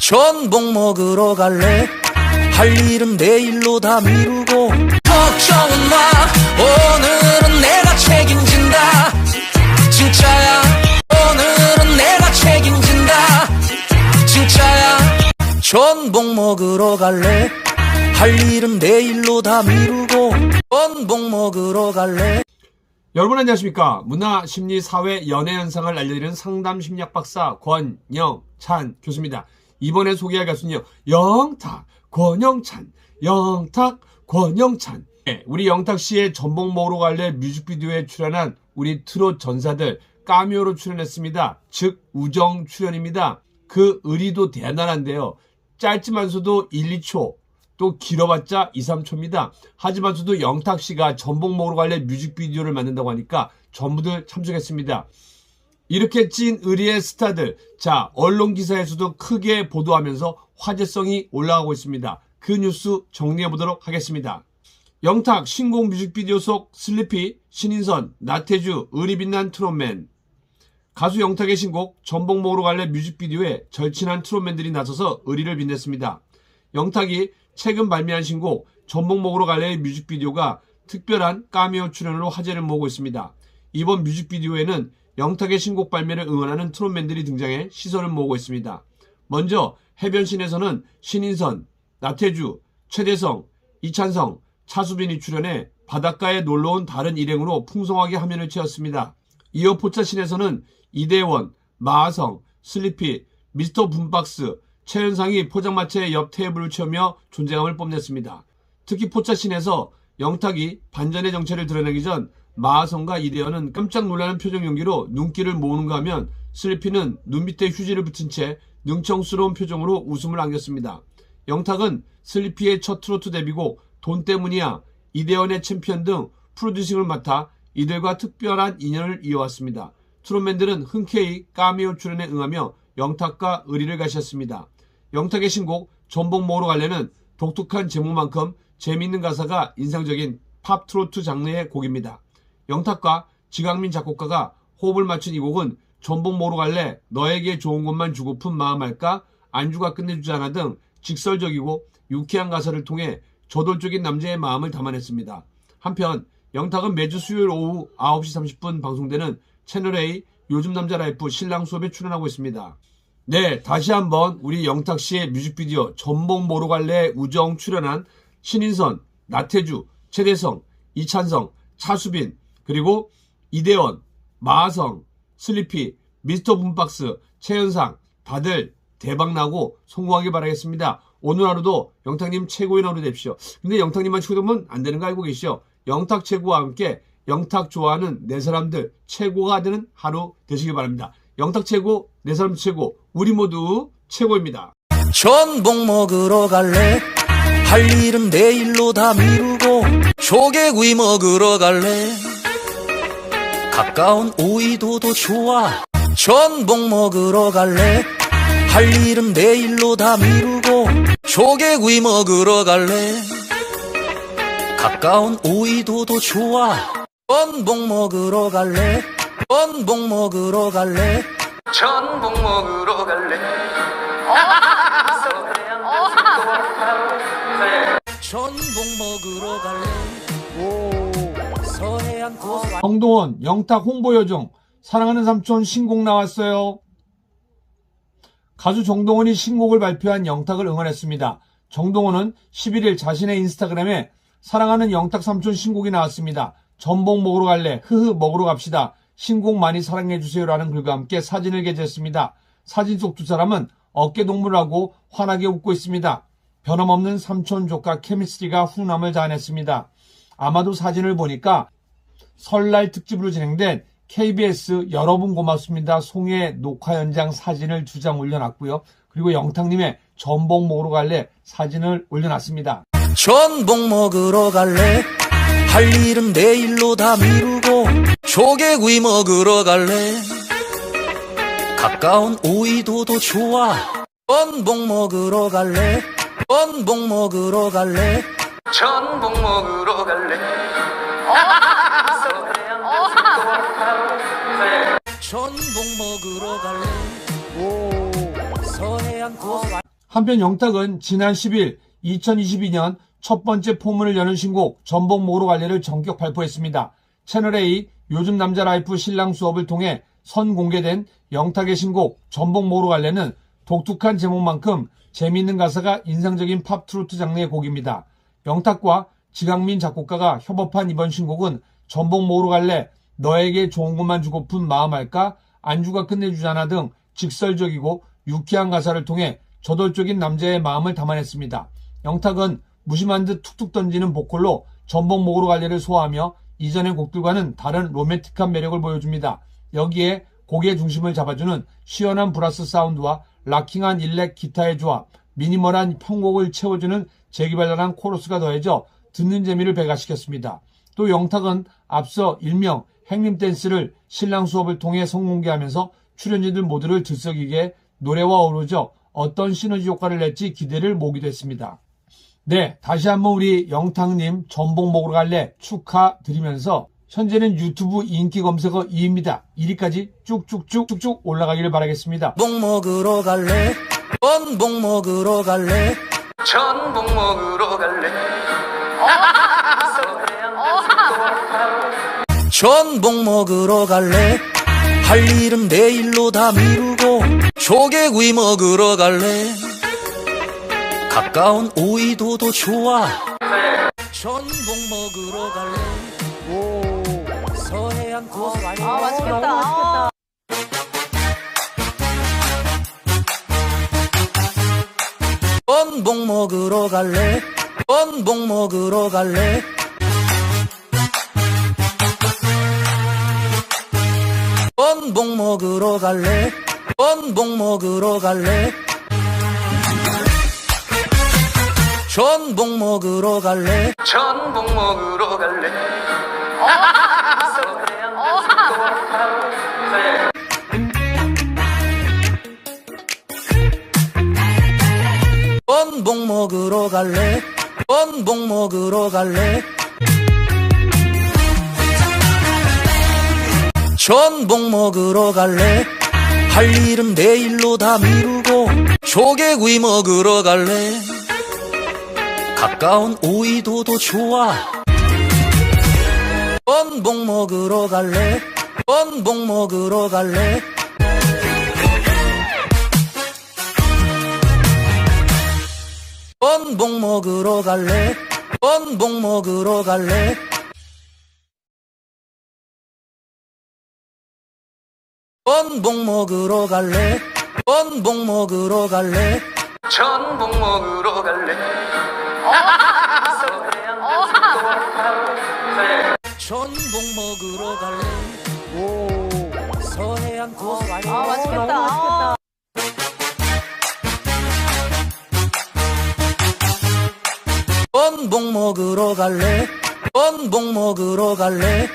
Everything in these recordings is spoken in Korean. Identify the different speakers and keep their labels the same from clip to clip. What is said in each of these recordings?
Speaker 1: 전복 먹으러 갈래? 할 일은 내일로 다 미루고. 걱정은 마. 오늘은 내가 책임진다. 진짜야. 오늘은 내가 책임진다. 진짜야. 전복 먹으러 갈래? 할 일은 내일로 다 미루고. 전복 먹으러 갈래?
Speaker 2: 여러분 안녕하십니까? 문화 심리 사회 연애 현상을 알려드리는 상담 심리학 박사 권영찬 교수입니다 이번에 소개할 가수는요 영탁 권영찬. 영탁 권영찬. 네, 우리 영탁 씨의 전복 먹으러 갈래 뮤직비디오에 출연한 우리 트롯 전사들 까미오로 출연했습니다. 즉 우정 출연입니다. 그 의리도 대단한데요. 짧지만서도 1, 2초 또 길어봤자 2, 3초입니다. 하지만서도 영탁 씨가 전복 먹으러 갈래 뮤직비디오를 만든다고 하니까 전부들 참석했습니다. 이렇게 찐 의리의 스타들, 자, 언론 기사에서도 크게 보도하면서 화제성이 올라가고 있습니다. 그 뉴스 정리해 보도록 하겠습니다. 영탁 신곡 뮤직비디오 속 슬리피, 신인선, 나태주, 의리 빛난 트롯맨, 가수 영탁의 신곡 전복 먹으러 갈래 뮤직비디오에 절친한 트롯맨들이 나서서 의리를 빛냈습니다. 영탁이 최근 발매한 신곡 전복 먹으러 갈래의 뮤직비디오가 특별한 까미오 출연으로 화제를 모으고 있습니다. 이번 뮤직비디오에는 영탁의 신곡 발매를 응원하는 트롯맨들이 등장해 시선을 모으고 있습니다. 먼저 해변신에서는 신인선, 나태주, 최대성, 이찬성, 차수빈이 출연해 바닷가에 놀러온 다른 일행으로 풍성하게 화면을 채웠습니다. 이어 포차신에서는 이대원, 마하성, 슬리피, 미스터 분박스, 최현상이 포장마차의 옆 테이블을 채우며 존재감을 뽐냈습니다. 특히 포차신에서 영탁이 반전의 정체를 드러내기 전 마하성과 이대현은 깜짝 놀라는 표정 연기로 눈길을 모으는가 하면 슬리피는 눈 밑에 휴지를 붙인 채 능청스러운 표정으로 웃음을 안겼습니다. 영탁은 슬리피의 첫 트로트 데뷔고 돈 때문이야 이대현의 챔피언 등 프로듀싱을 맡아 이들과 특별한 인연을 이어왔습니다. 트롯맨들은 흔쾌히 까미오 출연에 응하며 영탁과 의리를 가셨습니다. 영탁의 신곡 전복 먹으러 갈래는 독특한 제목만큼 재미있는 가사가 인상적인 팝 트로트 장르의 곡입니다. 영탁과 지강민 작곡가가 호흡을 맞춘 이 곡은 전복 먹으러 갈래 너에게 좋은 것만 주고픈 마음 할까 안주가 끝내주지 않아 등 직설적이고 유쾌한 가사를 통해 저돌적인 남자의 마음을 담아냈습니다. 한편 영탁은 매주 수요일 오후 9시 30분 방송되는 채널A 요즘 남자 라이프 신랑 수업에 출연하고 있습니다. 네, 다시 한번 우리 영탁 씨의 뮤직비디오 전복 모로 갈래 우정 출연한 신인선, 나태주, 최대성, 이찬성, 차수빈, 그리고 이대원, 마하성, 슬리피, 미스터 분박스, 최현상 다들 대박나고 성공하길 바라겠습니다. 오늘 하루도 영탁님 최고의 하루 되십시오. 근데 영탁님만 최고면 안 되는 거 알고 계시죠? 영탁 최고와 함께 영탁 좋아하는 네 사람들 최고가 되는 하루 되시길 바랍니다. 영탁 최고, 네 사람 최고, 우리 모두 최고입니다.
Speaker 1: 전복 먹으러 갈래? 할 일은 내일로 다 미루고 조개구이 먹으러 갈래? 가까운 오이도도 좋아 전복 먹으러 갈래? 할 일은 내일로 다 미루고 조개구이 먹으러 갈래? 가까운 오이도도 좋아 전복 먹으러 갈래? 전복 먹으러 갈래? 전복 먹으러 갈래? 전복 먹으러 갈래?
Speaker 2: 정동원 영탁 홍보 요정 사랑하는 삼촌 신곡 나왔어요. 가수 정동원이 신곡을 발표한 영탁을 응원했습니다. 정동원은 11일 자신의 인스타그램에 사랑하는 영탁 삼촌 신곡이 나왔습니다. 전복 먹으러 갈래? 흐흐 먹으러 갑시다. 신곡 많이 사랑해주세요라는 글과 함께 사진을 게재했습니다. 사진 속 두 사람은 어깨 동무를 하고 환하게 웃고 있습니다. 변함없는 삼촌 조카 케미스트리가 훈함을 자아냈습니다. 아마도 사진을 보니까 설날 특집으로 진행된 KBS 여러분 고맙습니다. 송혜 녹화 현장 사진을 두 장 올려놨고요. 그리고 영탁님의 전복 먹으러 갈래 사진을 올려놨습니다.
Speaker 1: 전복 먹으러 갈래? 할 일은 내일로 다 미루고 조개구이 먹으러 갈래? 가까운 오이도도 좋아 전복 먹으러 갈래? 전복 먹으러 갈래? 전복 먹으러 갈래? 전복 먹으러 갈래? 오 서해안 고수
Speaker 2: 한편 영탁은 지난 10일 2022년 첫 번째 포문을 여는 신곡 전복 모로 관례를 전격 발표했습니다. 채널A 요즘 남자 라이프 신랑 수업을 통해 선공개된 영탁의 신곡 전복 모로 관례는 독특한 제목만큼 재미있는 가사가 인상적인 팝 트로트 장르의 곡입니다. 영탁과 지강민 작곡가가 협업한 이번 신곡은 전복 모로 갈래 너에게 좋은 것만 주고픈 마음 할까 안주가 끝내주잖아 등 직설적이고 유쾌한 가사를 통해 저돌적인 남자의 마음을 담아냈습니다. 영탁은 무심한 듯 툭툭 던지는 보컬로 전복 모로 갈래를 소화하며 이전의 곡들과는 다른 로맨틱한 매력을 보여줍니다. 여기에 곡의 중심을 잡아주는 시원한 브라스 사운드와 락킹한 일렉 기타의 조합, 미니멀한 편곡을 채워주는 재기발랄한 코러스가 더해져 듣는 재미를 배가시켰습니다. 또 영탁은 앞서 일명 행림 댄스를 신랑 수업을 통해 성공개하면서 출연진들 모두를 들썩이게 노래와 어우러져 어떤 시너지 효과를 낼지 기대를 모기도 했습니다. 네, 다시 한번 우리 영탁님 전복 먹으러 갈래 축하드리면서 현재는 유튜브 인기 검색어 2위입니다. 1위까지 쭉쭉쭉 쭉쭉 올라가기를 바라겠습니다.
Speaker 1: 전복 먹으러 갈래? 전복 먹으러 갈래? 전복 먹으러 갈래? 전복 먹으러 갈래? 할 일은 내일로 다 미루고 조개구이 먹으러 갈래? 가까운 오이도도 좋아 전복 먹으러 갈래? 서해안 고수
Speaker 3: 아 맛있겠다.
Speaker 1: 전복 먹으러 갈래? 전복 먹으러 갈래? 전복 먹으러 갈래? 전복 먹으러 갈래? 전복 먹으러 갈래? 전복 먹으러 갈래? 전복 먹으러 갈래? 전복 먹으러 갈래? 전복 먹으러 갈래? 할 일은 내일로 다 미루고 조개구이 먹으러 갈래? 가까운 오이도도 좋아 전복 먹으러 갈래? 전복 먹으러 갈래? 전복 먹으러 갈래? 전복 먹으러 갈래? 전복 먹으러 갈래? 전복 먹으러 갈래? 전복 먹으러 갈래? 전복 먹으러 갈래? 서해안 고수
Speaker 3: 아 맛있겠다.
Speaker 1: 전복 먹으러 갈래? 전복 먹으러 갈래?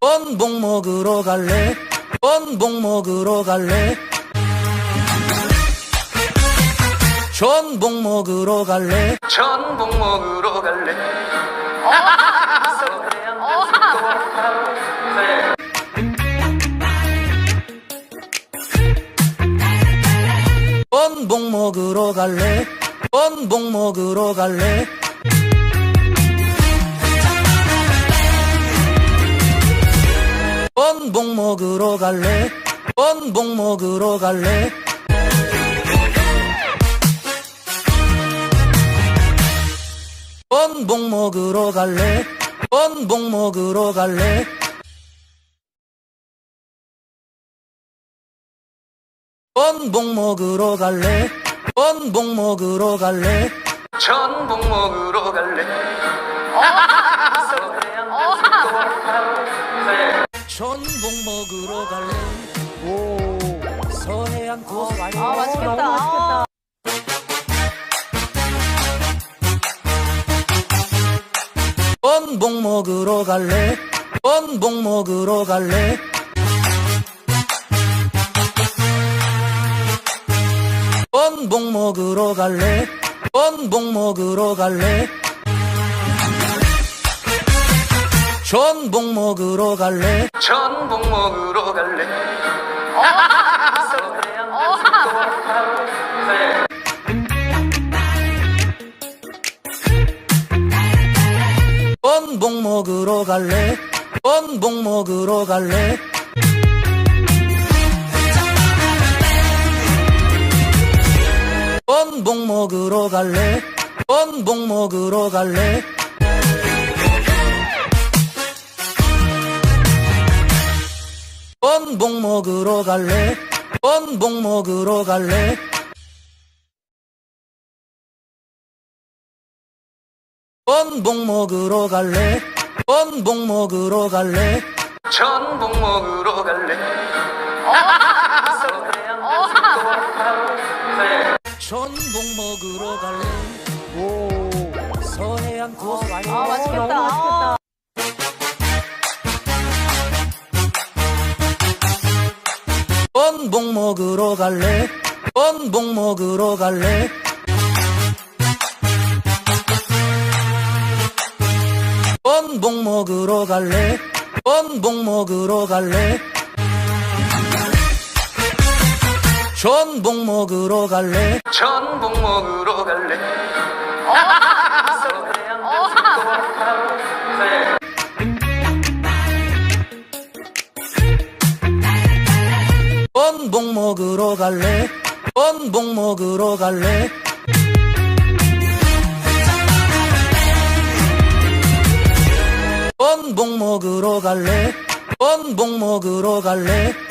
Speaker 1: 전복 먹으러 갈래? 전복 먹으러 갈래? 전복 먹으러 갈래? 전복 먹으러 갈래? 전복 먹으러 갈래? 전복 먹으러 갈래? 전복 먹으러 갈래? 전복 먹으러 갈래? 전복 먹으러 갈래? 전복 먹으러 갈래? 전복 먹으러 갈래? 전복 먹으러 갈래? 전복 먹으러 갈래? 전복 먹으러 갈래? 서해안 고수
Speaker 3: 아 맛있겠다.
Speaker 1: 전복 먹으러 갈래? 전복 먹으러 갈래? 원복 먹으러 갈래? 원복 먹으러 갈래? 전복 먹으러 갈래? 전복 먹으러 갈래. 어? 원복 먹으러 갈래? 원복 먹으러 갈래? 전복 먹으러 갈래? 전복 먹으러 갈래? 전복 먹으러 갈래? 전복 먹으러 갈래? 전복 먹으러 갈래? 전복 먹으러 갈래? 전복 먹으러 갈래? 전복 먹으러 갈래? 서해안 고수
Speaker 3: 아, 맛있겠다. 아,
Speaker 1: 전복 먹으러 갈래? 전복 먹으러 갈래? 전복 먹으러 갈래? 전복 먹으러 갈래? 전복 먹으러 갈래? 전복 먹으러 갈래? 전복 먹으러 갈래? 전복 먹으러 갈래? 전복 먹으러 갈래? 전복 먹으러 갈래?